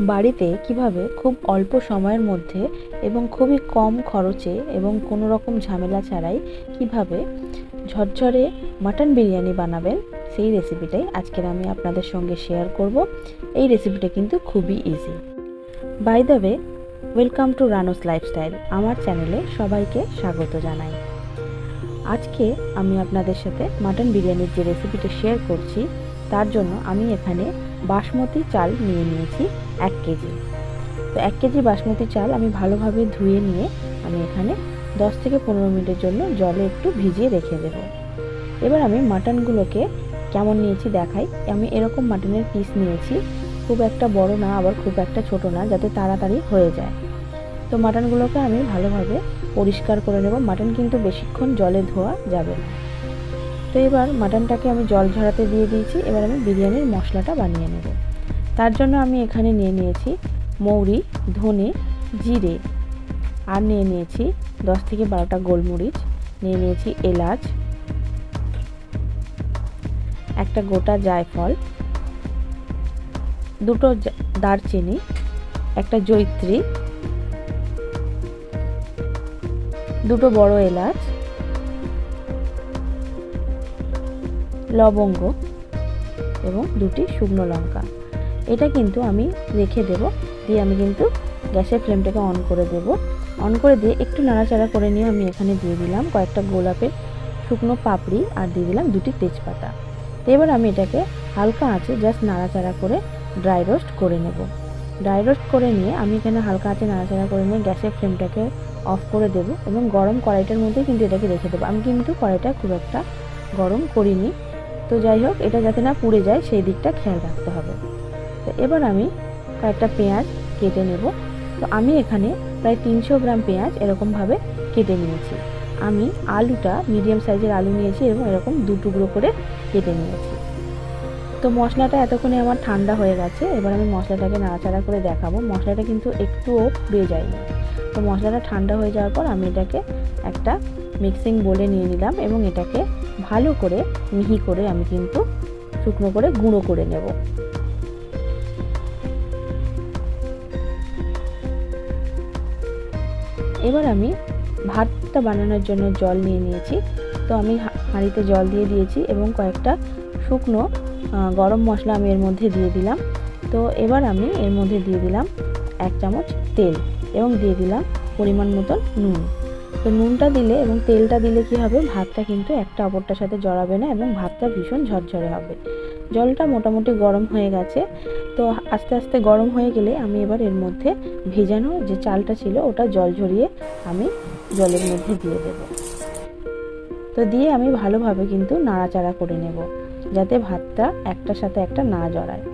বাড়িতে কীভাবে খুব অল্প সময়ের মধ্যে এবং খুবই কম খরচে এবং কোনো রকম ঝামেলা ছাড়াই কীভাবে ঝরঝরে মাটন বিরিয়ানি বানাবেন, সেই রেসিপিটাই আজকের আমি আপনাদের সঙ্গে শেয়ার করব। এই রেসিপিটা কিন্তু খুবই easy by the way welcome to Ranos lifestyle আমার চ্যানেলে সবাইকে স্বাগত জানাই। আজকে আমি আপনাদের সাথে মাটন বিরিয়ানির যে রেসিপিটা শেয়ার করছি, তার জন্য আমি এখানে বাসমতি চাল নিয়ে নিয়েছি এক কেজি। তো এক কেজি বাসমতি চাল আমি ভালোভাবে ধুয়ে নিয়ে আমি এখানে দশ থেকে পনেরো মিনিটের জন্য জলে একটু ভিজিয়ে রেখে দেবো। এবার আমি মাটনগুলোকে কেমন নিয়েছি দেখাই। আমি এরকম মাটনের পিস নিয়েছি। খুব একটা বড় না, আবার খুব একটা ছোট না, যাতে তাড়াতাড়ি হয়ে যায়। তো মাটনগুলোকে আমি ভালোভাবে পরিষ্কার করে নেব। মাটন কিন্তু বেশিক্ষণ জলে ধোয়া যাবে না। তো এবার মাটনটাকে আমি জল ঝরাতে দিয়ে দিয়েছি। এবার আমি বিরিয়ানির মশলাটা বানিয়ে নেব। তার জন্য আমি এখানে নিয়ে নিয়েছি মৌরি, ধনে, জিরে আর নিয়ে নিয়েছি দশ থেকে বারোটা গোলমরিচ, নিয়ে নিয়েছি এলাচ, একটা গোটা জায়ফল, দুটো দারচিনি, একটা জৈত্রী, দুটো বড় এলাচ লবঙ্গ এবং দুটি শুকনো লঙ্কা। এটা কিন্তু আমি রেখে দেব, দিয়ে আমি কিন্তু গ্যাসের ফ্লেমটাকে অন করে দেব। অন করে দিয়ে একটু নাড়াচাড়া করে নিয়ে আমি এখানে দিয়ে দিলাম কয়েকটা গোলাপের শুকনো পাপড়ি আর দিয়ে দিলাম দুটি তেজপাতা। এবার আমি এটাকে হালকা আঁচে জাস্ট নাড়াচাড়া করে ড্রাই রোস্ট করে নেব। ড্রাই রোস্ট করে নিয়ে আমি এখানে হালকা আঁচে নাড়াচাড়া করে নিয়ে গ্যাসের ফ্লেমটাকে অফ করে দেব এবং গরম কড়াইটার মধ্যে কিন্তু এটাকে রেখে দেবো। আমি কিন্তু কড়াইটা খুব একটা গরম করিনি। তো যাই হোক, এটা যাতে না পুড়ে যায়, সেই দিকটা খেয়াল রাখতে হবে। তো এবার আমি কয়েকটা পেঁয়াজ কেটে নেব। তো আমি এখানে প্রায় তিনশো গ্রাম পেঁয়াজ এরকমভাবে কেটে নিয়েছি। আমি আলুটা, মিডিয়াম সাইজের আলু নিয়েছি এবং এরকম দু টুকরো করে কেটে নিয়েছি। তো মশলাটা এতক্ষণে আমার ঠান্ডা হয়ে গেছে। এবার আমি মশলাটাকে নাড়াচাড়া করে দেখাবো। মশলাটা কিন্তু একটুও বেয়ে যায়নি। তো মশলাটা ঠান্ডা হয়ে যাওয়ার পর আমি এটাকে একটা মিক্সিং বলে নিয়ে নিলাম এবং এটাকে ভালো করে মিহি করে আমি কিন্তু শুকনো করে গুঁড়ো করে নেব। এবার আমি ভাতটা বানানোর জন্য জল নিয়ে নিয়েছি। তো আমি হাঁড়িতে জল দিয়ে দিয়েছি এবং কয়েকটা শুকনো গরম মশলা আমি এর মধ্যে দিয়ে দিলাম। তো এবার আমি এর মধ্যে দিয়ে দিলাম এক চামচ তেল এবং দিয়ে দিলাম পরিমাণ মতন নুন। তো নুনটা দিলে এবং তেলটা দিলে কি হবে? ভাতটা কিন্তু একটা অপরটার সাথে জড়াবে না এবং ভাতটা ভীষণ ঝরঝরে হবে। জলটা মোটামুটি গরম হয়ে গেছে। তো আস্তে আস্তে গরম হয়ে গেলে আমি এবার এর মধ্যে ভেজানো যে চালটা ছিল, ওটা জল ঝরিয়ে আমি জলের মধ্যে দিয়ে দেব। তো দিয়ে আমি ভালোভাবে কিন্তু নাড়াচাড়া করে নেব, যাতে ভাতটা একটার সাথে একটা না জড়ায়।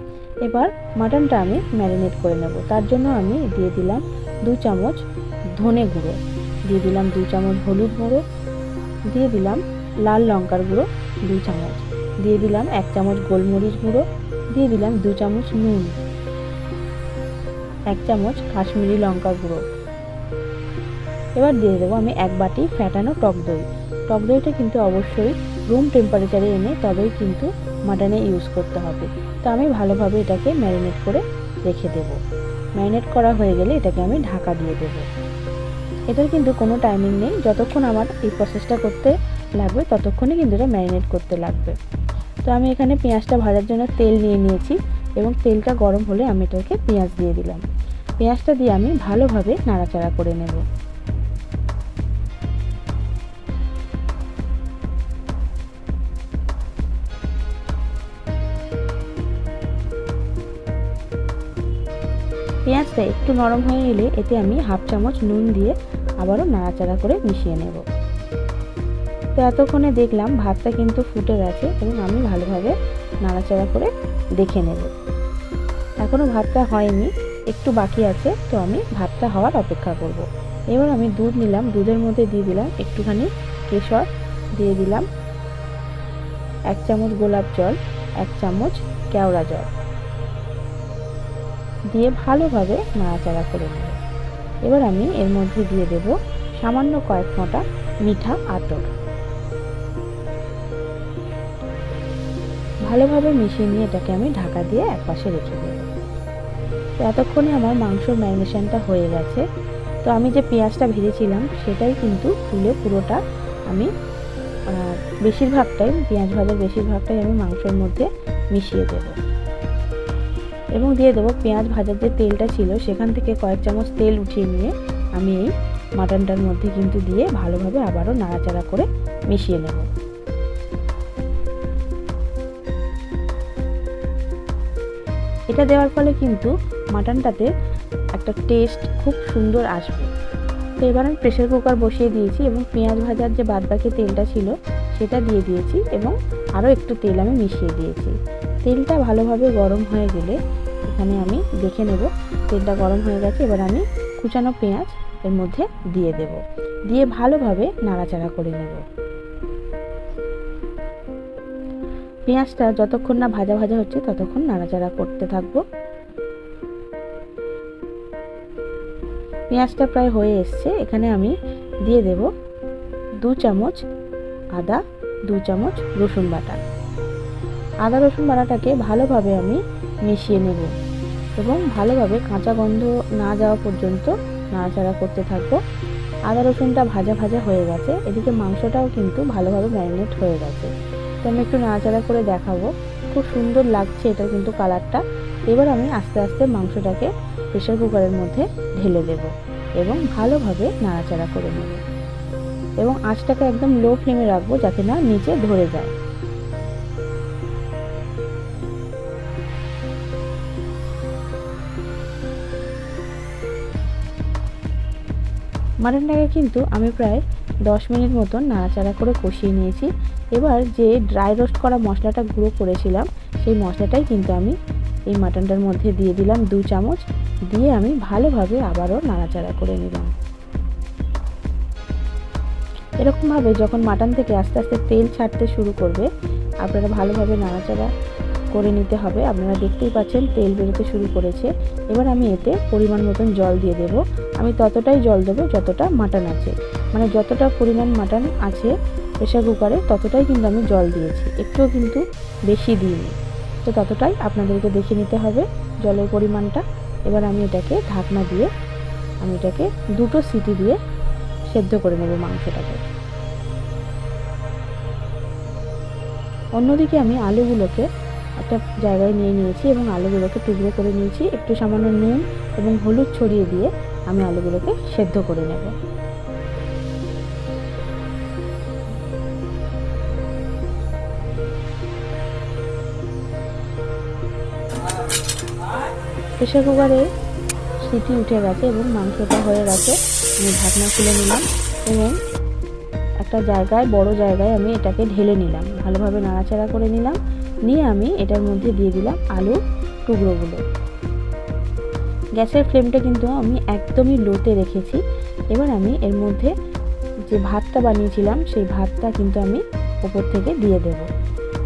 এবার মাটনটা আমি ম্যারিনেট করে নেব। তার জন্য আমি দিয়ে দিলাম দু চামচ ধনে গুঁড়ো। দিয়ে দিলাম দু চামচ হলুদ গুঁড়ো, দিয়ে দিলাম লাল লঙ্কার গুঁড়ো দু চামচ, দিয়ে দিলাম এক চামচ গোলমরিচ গুঁড়ো, দিয়ে দিলাম দু চামচ নুন, এক চামচ কাশ্মীরি লঙ্কা গুঁড়ো। এবার দিয়ে দেবো আমি এক বাটি ফ্যাটানো টক দই। টক দইটা কিন্তু অবশ্যই রুম টেম্পারেচারে এনে তবেই কিন্তু মাটনে ইউজ করতে হবে। তো আমি ভালোভাবে এটাকে ম্যারিনেট করে রেখে দেব। ম্যারিনেট করা হয়ে গেলে এটাকে আমি ঢাকা দিয়ে দেব। এটার কিন্তু কোনো টাইমিং নেই। যতক্ষণ আমার এই প্রসেসটা করতে লাগবে, ততক্ষণই কিন্তু এটা ম্যারিনেট করতে লাগবে। তো আমি এখানে পেঁয়াজটা ভাজার জন্য তেল নিয়ে নিয়েছি এবং তেলটা গরম হলে আমি এটাকে পেঁয়াজ দিয়ে দিলাম। পেঁয়াজটা দিয়ে আমি ভালোভাবে নাড়াচাড়া করে নেব। পেঁয়াজটা একটু নরম হয়ে এলে এতে আমি হাফ চামচ নুন দিয়ে আবারও নাড়াচাড়া করে মিশিয়ে নেব। তো এতক্ষণে দেখলাম ভাতটা কিন্তু ফুটে গেছে এবং আমি ভালোভাবে নাড়াচাড়া করে দেখে নেব। এখনও ভাতটা হয়নি, একটু বাকি আছে, তো আমি ভাতটা হওয়ার অপেক্ষা করব। এবার আমি দুধ নিলাম, দুধের মধ্যে দিয়ে দিলাম একটুখানি কেশর, দিয়ে দিলাম এক চামচ গোলাপ জল, এক চামচ কেওড়া জল। দিয়ে ভালোভাবে নাড়াচাড়া করে নেব। এবার আমি এর মধ্যে দিয়ে দেব সামান্য কয়েক ফোঁটা মিঠা আতর। ভালোভাবে মিশিয়ে নিয়ে এটাকে আমি ঢাকা দিয়ে একপাশে রেখে দেব। তো এতক্ষণে আমার মাংসর ম্যারিনেশনটা হয়ে গেছে। তো আমি যে পেঁয়াজটা ভেজেছিলাম, সেটাই কিন্তু তুলে পুরোটা আমি বেশিরভাগটাই, পেঁয়াজ ভাজার বেশিরভাগটাই আমি মাংসের মধ্যে মিশিয়ে দেব। এবং দিয়ে দেবো পেঁয়াজ ভাজার যে তেলটা ছিল, সেখান থেকে কয়েক চামচ তেল উঠিয়ে নিয়ে আমি এই মাটনটার মধ্যে কিন্তু দিয়ে ভালোভাবে আবারও নাড়াচাড়া করে মিশিয়ে নেব। এটা দেওয়ার ফলে কিন্তু মাটনটাতে একটা টেস্ট খুব সুন্দর আসবে। তো এবার আমি প্রেশার কুকার বসিয়ে দিয়েছি এবং পেঁয়াজ ভাজার যে বাদবাকি তেলটা ছিল, সেটা দিয়ে দিয়েছি এবং আরও একটু তেল আমি মিশিয়ে দিয়েছি। তেলটা ভালোভাবে গরম হয়ে গেলে এখানে আমি দেখে নেব। তেলটা গরম হয়ে গেছে, এবার আমি কুচানো পেঁয়াজ এর মধ্যে দিয়ে দেব। দিয়ে ভালোভাবে নাড়াচাড়া করে নেব। পেঁয়াজটা যতক্ষণ না ভাজা ভাজা হচ্ছে, ততক্ষণ নাড়াচাড়া করতে থাকব। পেঁয়াজটা প্রায় হয়ে এসছে। এখানে আমি দিয়ে দেব দু চামচ আদা, দু চামচ রসুন বাটা। আদা রসুন বাটাটাকে ভালোভাবে আমি মিশিয়ে নেব। এবং ভালোভাবে কাঁচা গন্ধ না যাওয়া পর্যন্ত নাড়াচাড়া করতে থাকব। আদা রসুনটা ভাজা ভাজা হয়ে গেছে। এদিকে মাংসটাও কিন্তু ভালোভাবে ম্যারিনেট হয়ে গেছে। তো আমি একটু নাড়াচাড়া করে দেখাবো। খুব সুন্দর লাগছে এটা কিন্তু কালারটা। এবার আমি আস্তে আস্তে মাংসটাকে প্রেশার কুকারের মধ্যে ঢেলে দেব এবং ভালোভাবে নাড়াচাড়া করে নেব। এবং আঁচটাকে একদম লো ফ্লেমে রাখব যাতে না নিচে ধরে যায়। মাটনটাকে কিন্তু আমি প্রায় দশ মিনিট মতন নাড়াচাড়া করে কষিয়ে নিয়েছি। এবার যে ড্রাই রোস্ট করা মশলাটা গুঁড়ো করেছিলাম, সেই মশলাটাই কিন্তু আমি এই মাটনটার মধ্যে দিয়ে দিলাম দু চামচ। দিয়ে আমি ভালোভাবে আবারও নাড়াচাড়া করে নিলাম। এরকমভাবে যখন মাটন থেকে আস্তে আস্তে তেল ছাড়তে শুরু করবে, আপনারা ভালোভাবে নাড়াচাড়া করে নিতে হবে। আপনারা দেখতেই পাচ্ছেন তেল বেরোতে শুরু করেছে। এবার আমি এতে পরিমাণ মতন জল দিয়ে দেব। আমি ততটাই জল দেবো যতটা মাটন আছে। মানে যতটা পরিমাণ মাটন আছে প্রেশার কুকারে ততটাই কিন্তু আমি জল দিয়েছি। একটুও কিন্তু বেশি দিইনি। তো ততটাই আপনাদেরকে দেখে নিতে হবে জলের পরিমাণটা। এবার আমি এটাকে ঢাকনা দিয়ে, আমি এটাকে দুটো সিটি দিয়ে সেদ্ধ করে নেব মাংসটাকে। অন্যদিকে আমি আলুগুলোকে একটা জায়গায় নিয়ে নিয়েছি এবং আলুগুলোকে টুকরো করে নিয়েছি। একটু সামান্য নুন এবং হলুদ ছড়িয়ে দিয়ে আমি আলুগুলোকে সেদ্ধ করে নেব। প্রেশার কুকারে সিটি উঠে গেছে এবং মাংসটা হয়ে গেছে। আমি ঢাকনা খুলে নিলাম এবং একটা জায়গায়, বড় জায়গায় আমি এটাকে ঢেলে নিলাম। ভালোভাবে নাড়াচাড়া করে নিলাম। নিয়ে আমি এটার মধ্যে দিয়ে দিলাম আলু টুকরোগুলো। গ্যাসের ফ্লেমটা কিন্তু আমি একদমই লোতে রেখেছি। এবার আমি এর মধ্যে যে ভাতটা বানিয়েছিলাম, সেই ভাতটা কিন্তু আমি ওপর থেকে দিয়ে দেব।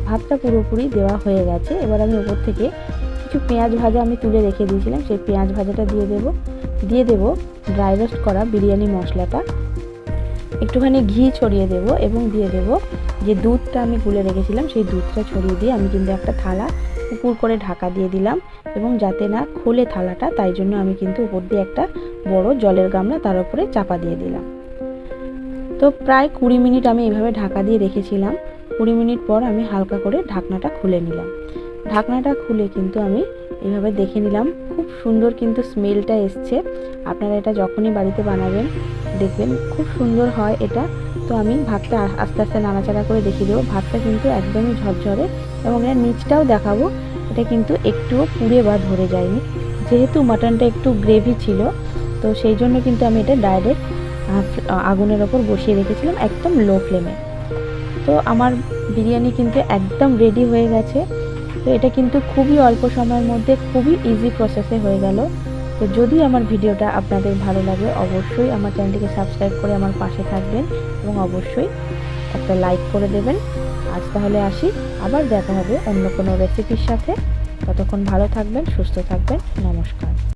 ভাতটা পুরোপুরি দেওয়া হয়ে গেছে। এবার আমি ওপর থেকে কিছু পেঁয়াজ ভাজা আমি তুলে রেখে দিয়েছিলাম। সেই পেঁয়াজ ভাজাটা দিয়ে দেব। দিয়ে দেব ড্রাই রোস্ট করা বিরিয়ানি মশলাটা। একটুখানি ঘি ছড়িয়ে দেব এবং দিয়ে দেব যে দুধটা আমি গুলে রেখেছিলাম, সেই দুধটা ছড়িয়ে দিয়ে আমি কিন্তু একটা থালা উপর করে ঢাকা দিয়ে দিলাম এবং যাতে না খোলে থালাটা, তাই জন্য আমি কিন্তু উপর দিয়ে একটা বড় জলের গামলা তার উপরে চাপা দিয়ে দিলাম। তো প্রায় কুড়ি মিনিট আমি এভাবে ঢাকা দিয়ে রেখেছিলাম। কুড়ি মিনিট পর আমি হালকা করে ঢাকনাটা খুলে নিলাম। ঢাকনাটা খুলে কিন্তু আমি এভাবে দেখে নিলাম, খুব সুন্দর কিন্তু স্মেলটা এসছে। আপনারা এটা যখনই বাড়িতে বানাবেন, দেখবেন খুব সুন্দর হয় এটা। তো আমি ভাতটা আস্তে আস্তে নাড়াচাড়া করে দেখিয়ে দেবো। ভাতটা কিন্তু একদমই ঝরঝরে এবং এর নিচটাও দেখাবো। এটা কিন্তু একটুও পুড়ে বা ধরে যায়নি। যেহেতু মাটনটা একটু গ্রেভি ছিল, তো সেই জন্য কিন্তু আমি এটা ডাইরেক্ট আগুনের ওপর বসিয়ে রেখেছিলাম একদম লো ফ্লেমে। তো আমার বিরিয়ানি কিন্তু একদম রেডি হয়ে গেছে। তো এটা কিন্তু খুবই অল্প সময়ের মধ্যে খুবই ইজি প্রসেসে হয়ে গেল। তো যদি আমার ভিডিওটা আপনাদের ভালো লাগে, অবশ্যই আমার চ্যানেলটিকে সাবস্ক্রাইব করে আমার পাশে থাকবেন এবং অবশ্যই একটা লাইক করে দেবেন। আজ তাহলে আসি, আবার দেখা হবে অন্য কোনো রেসিপির সাথে। ততক্ষণ ভালো থাকবেন, সুস্থ থাকবেন, নমস্কার।